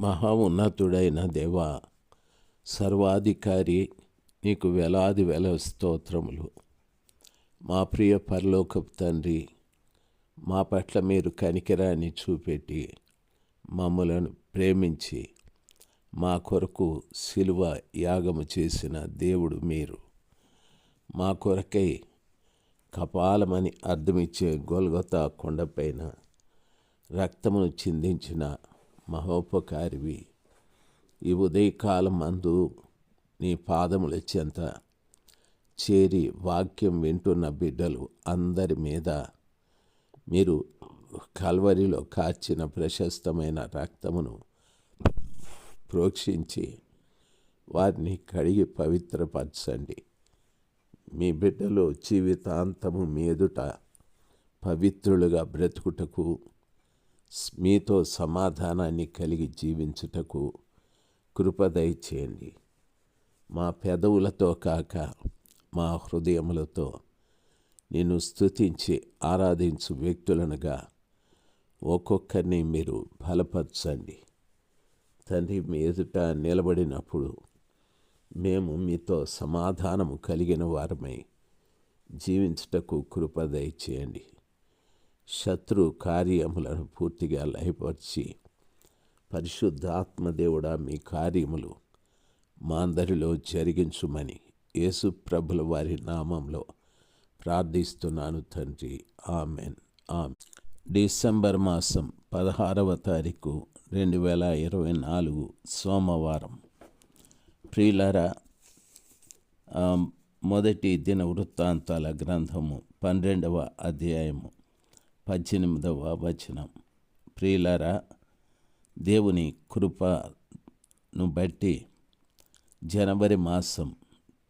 మహా ఉన్నతుడైన దేవ సర్వాధికారి నీకు వేలాది వేల స్తోత్రములు. మా ప్రియ పరలోకపు తండ్రి మా పట్ల మీరు కనికరాన్ని చూపెట్టి మమ్మలను ప్రేమించి మా కొరకు శిలువ యాగము చేసిన దేవుడు మీరు. మా కొరకై కపాలమని అర్థమిచ్చే గొల్గొత కొండపైన రక్తమును చిందించిన మహోపకారివి. ఈ ఉదయకాలం అందు నీ పాదముల చెంత చేరి వాక్యం వింటున్న బిడ్డలు అందరి మీద మీరు కల్వరిలో కాచిన ప్రశస్తమైన రక్తమును ప్రోక్షించి వారిని కడిగి పవిత్రపరచండి. మీ బిడ్డలు జీవితాంతము మీదుట పవిత్రులుగా బ్రతుకుటకు మీతో సమాధానాన్ని కలిగి జీవించుటకు కృపదయ చేయండి మా పెదవులతో కాక మా హృదయములతో నిన్ను స్తుతించి ఆరాధించు వ్యక్తులనుగా ఒక్కొక్కరిని మీరు బలపరచండి. తండ్రి మీ ఎదుట నిలబడినప్పుడు మేము మీతో సమాధానము కలిగిన వారమై జీవించుటకు కృప దయచేయండి. శత్రు కార్యములను పూర్తిగా లయపరిచి పరిశుద్ధాత్మదేవుడా మీ కార్యములు మా అందరిలో జరిగించుమని యేసు ప్రభుల వారి నామంలో ప్రార్థిస్తున్నాను తండ్రి. ఆమెన్. ఆమె డిసెంబర్ మాసం పదహారవ తారీఖు రెండు వేల ఇరవై నాలుగు సోమవారం. ప్రియులరా ఆ, మొదటి దిన వృత్తాంతాల గ్రంథము పన్నెండవ అధ్యాయము పద్దెనిమిదవ వచనం. ప్రియులరా దేవుని కృపను బట్టి జనవరి మాసం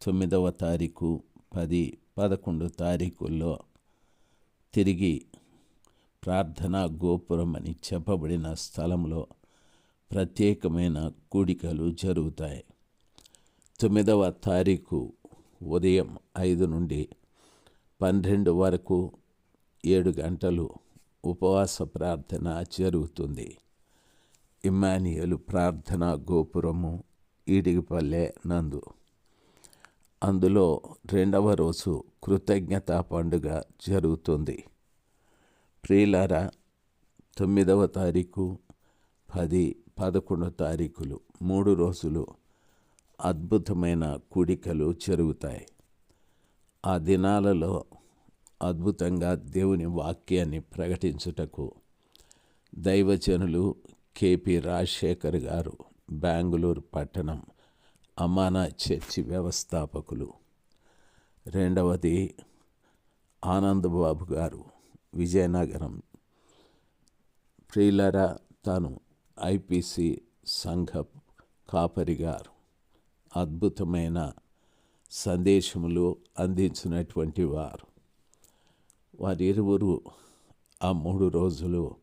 తొమ్మిదవ తారీఖు పది పదకొండు తారీఖుల్లో తిరిగి ప్రార్థనా గోపురం అని చెప్పబడిన స్థలంలో ప్రత్యేకమైన కూడికలు జరుగుతాయి. తొమ్మిదవ తారీఖు ఉదయం ఐదు నుండి పన్నెండు వరకు ఏడు గంటలు ఉపవాస ప్రార్థన జరుగుతుంది. ఇమ్మానియలు ప్రార్థన గోపురము ఈడిగిపల్లె నందు. అందులో రెండవ రోజు కృతజ్ఞత పండుగ జరుగుతుంది. ప్రియులారా తొమ్మిదవ తారీఖు పది పదకొండవ తారీఖులు మూడు రోజులు అద్భుతమైన కూడికలు జరుగుతాయి. ఆ దినాలలో అద్భుతంగా దేవుని వాక్యాన్ని ప్రకటించుటకు దైవజనులు కేపి రాజశేఖర్ గారు బెంగళూరు పట్టణం అమానా చర్చి వ్యవస్థాపకులు. రెండవది ఆనందబాబు గారు విజయనగరం. ప్రియులరా తాను ఐపీసీ సంఘ కాపరి గారు. అద్భుతమైన సందేశములు అందించినటువంటి వారు. వారిరువురు ఆ మూడు రోజులు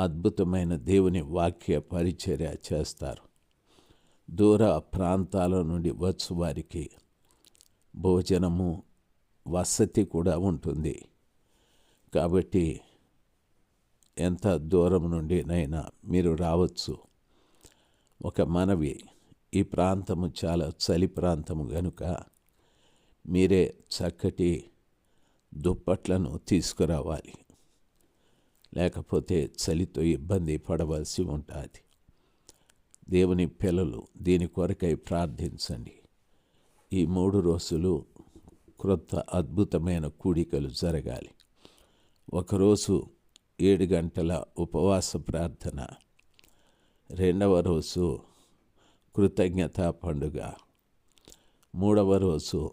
అద్భుతమైన దేవుని వాక్య పరిచర్య చేస్తారు. దూర ప్రాంతాల నుండి వచ్చు వారికి భోజనము వసతి కూడా ఉంటుంది. కాబట్టి ఎంత దూరం నుండినైనా మీరు రావచ్చు. ఒక మనవి ఈ ప్రాంతము చాలా చలి ప్రాంతము గనుక మీరే చక్కటి దుప్పట్లను తీసుకురావాలి. లేకపోతే చలితో ఇబ్బంది పడవలసి ఉంటుంది. దేవుని పిల్లలు దీని కొరకై ప్రార్థించండి. ఈ మూడు రోజులు క్రొత్త అద్భుతమైన కూడికలు జరగాలి. ఒకరోజు ఏడు గంటల ఉపవాస ప్రార్థన. రెండవ రోజు కృతజ్ఞతా పండుగ. మూడవ రోజు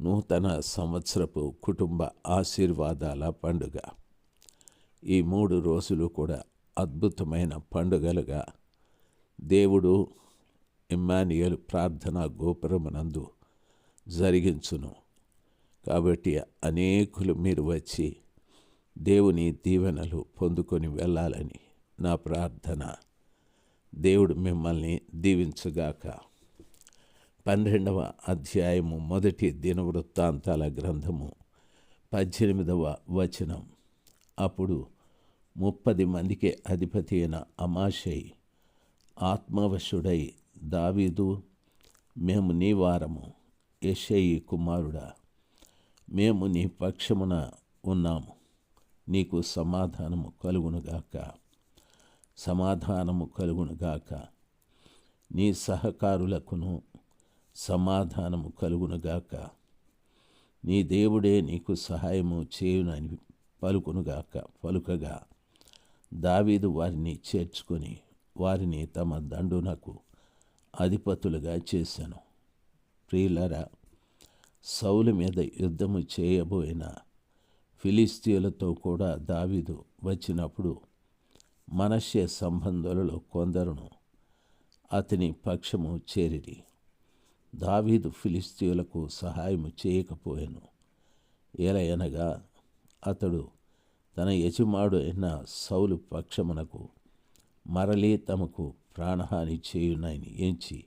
నూతన సంవత్సరపు కుటుంబ ఆశీర్వాదాల పండుగ. ఈ మూడు రోజులు కూడా అద్భుతమైన పండుగలుగా దేవుడు ఇమ్మానియల్ ప్రార్థన గోపురమునందు జరిగించును. కాబట్టి అనేకులు మీరు వచ్చి దేవుని దీవెనలు పొందుకొని వెళ్ళాలని నా ప్రార్థన. దేవుడు మిమ్మల్ని దీవించుగాక. పన్నెండవ అధ్యాయము మొదటి దినవృత్తాంతాల గ్రంథము పద్దెనిమిదవ వచనం. అప్పుడు ముప్పది మందికి అధిపతి అయిన అమాషై ఆత్మవశుడై దావీదు మేము నీ వారము యషయి కుమారుడా మేము నీ పక్షమున ఉన్నాము. నీకు సమాధానము కలుగునుగాక సమాధానము కలుగునుగాక నీ సహకారులకును సమాధానము కలుగునుగాక. నీ దేవుడే నీకు సహాయము చేయునని పలుకునుగాక పలుకగా. దావీదు వారిని చేర్చుకొని వారిని తమ దండునకు అధిపతులుగా చేశాను ప్రియులరా సౌలు మీద యుద్ధము చేయబోయిన ఫిలిస్తీయులతో కూడా దావీదు వచ్చినప్పుడు మనష్య సంబంధులలో కొందరును అతని పక్షము చేరిరి. దావీదు ఫిలిస్తీయులకు సహాయము చేయకపోయాను. ఏలయనగా అతడు తన యజమాడు అయిన సౌలు పక్షమునకు మరలి తమకు ప్రాణహాని చేయునని ఎంచి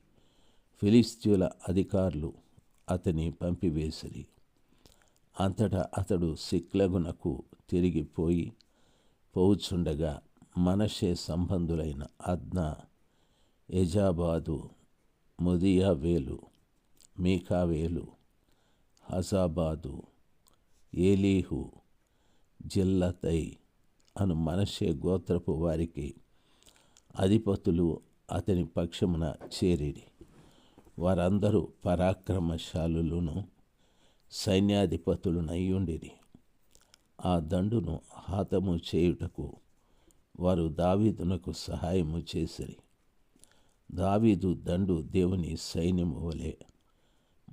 ఫిలిస్తీయుల అధికారులు అతని పంపివేసిరి. అంతటా అతడు సిక్లగునకు తిరిగిపోయి పోవుచుండగా మనషే సంబంధులైన అద్నా ఎజాబాదు ముదియావేలు మీకావేలు హజాబాదు ఏలీహు జిల్లతై అను మనషే గోత్రపు వారికి అధిపతులు అతని పక్షమున చేరిరి. వారందరూ పరాక్రమశాలులను సైన్యాధిపతులునయ్యుండిరి. ఆ దండును హాతము చేయుటకు వారు దావీదునకు సహాయము చేసిరి. దావీదు దండు దేవుని సైన్యము వలె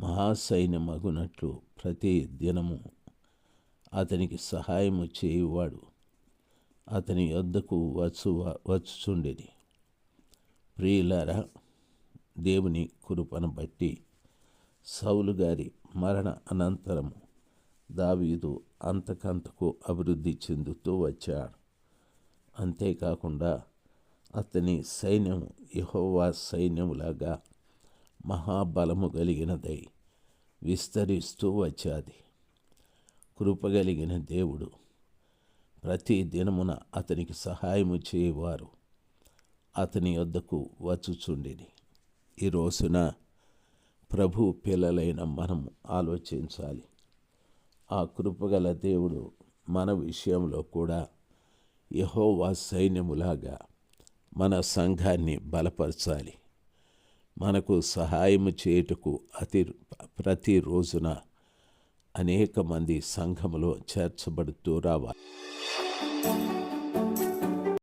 మహాసైన్యమగునట్లు ప్రతి దినము అతనికి సహాయము చేయువాడు అతని యొద్దకు వచ్చు వచ్చుచుండేది ప్రియులారా దేవుని కురుపను బట్టి సౌలు గారి మరణ అనంతరము దావీదు అంతకంతకు అభివృద్ధి చెందుతూ వచ్చాడు. అంతేకాకుండా అతని సైన్యము యహోవా సైన్యములాగా మహాబలము కలిగినదై విస్తరిస్తూ వచ్చాది. కృపగలిగిన దేవుడు ప్రతి దినమున అతనికి సహాయము చేయవారు అతని వద్దకు వచ్చుచుండిని ఈ రోజున ప్రభు పిల్లలైన మనం ఆలోచించాలి. ఆ కృపగల దేవుడు మన విషయంలో కూడా యహోవా సైన్యములాగా మన సంఘాన్ని బలపరచాలి. మనకు సహాయము చేయుటకు అతి ప్రతి రోజున అనేక మంది సంఘములో చేర్చబడుతూ రావాలి.